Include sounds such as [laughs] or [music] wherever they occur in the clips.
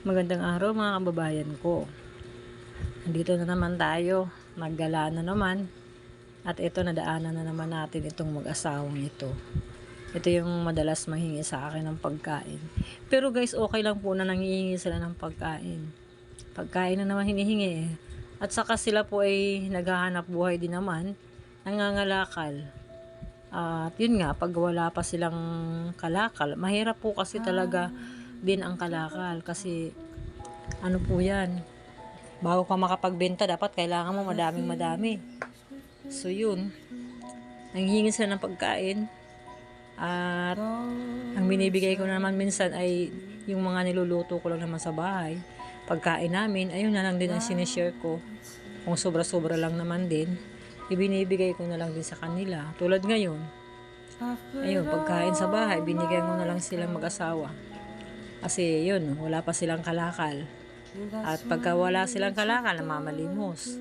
Magandang araw mga kababayan ko. Nandito na naman tayo. Naggala na naman. At ito, nadaanan na naman natin itong mag-asawang ito. Ito yung madalas mahingi sa akin ng pagkain. Pero guys, okay lang po na nangihingi sila ng pagkain. Pagkain na naman hinihingi eh. At saka sila po ay naghahanap buhay din naman. Nangangalakal. At yun nga, pag wala pa silang kalakal, mahirap po kasi talaga din ang kalakal. Kasi ano po yan, bago ka makapagbenta, dapat kailangan mo madaming madami. So yun, nanghihingi sila ng pagkain. At ang binibigay ko naman minsan ay yung mga niluluto ko lang naman sa bahay. Pagkain namin, ayun na lang din ang sinishare ko. Kung sobra-sobra lang naman din, ibinibigay ko na lang din sa kanila. Tulad ngayon, ayun, pagkain sa bahay, binigay ko na lang silang mag-asawa. Kasi yun, wala pa silang kalakal. At pagka wala silang kalakal, namamalimos.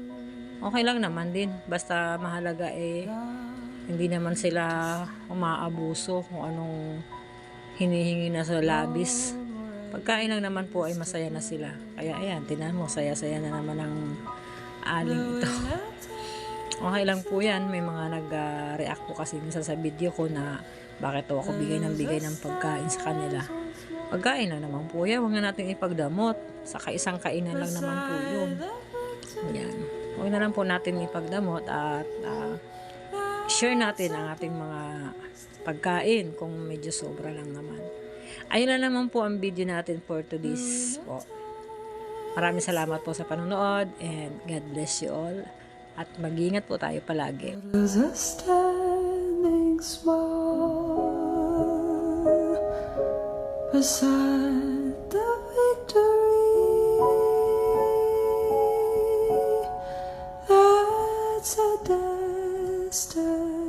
Okay lang naman din. Basta mahalaga eh, hindi naman sila umaabuso kung anong hinihingi na sa labis. Pagkain lang naman po ay masaya na sila. Kaya ayan, tinan mo, saya-saya na naman ang aling ito. [laughs] Okay lang po yan. May mga nag-react po kasi sa video ko na bakit ako bigay ng bigay ng pagkain sa kanila. Pagkain lang naman po yan. Huwag na natin ipagdamot. Saka isang kainan lang naman po yun. Yan. Huwag na lang po natin ipagdamot at ah, share natin ang ating mga pagkain kung medyo sobra lang naman. Ayun na naman po ang video natin for today's po. Maraming salamat po sa panonood and God bless you all. At mag-ingat po tayo palagi. is a standing small beside the victory. That's a destiny.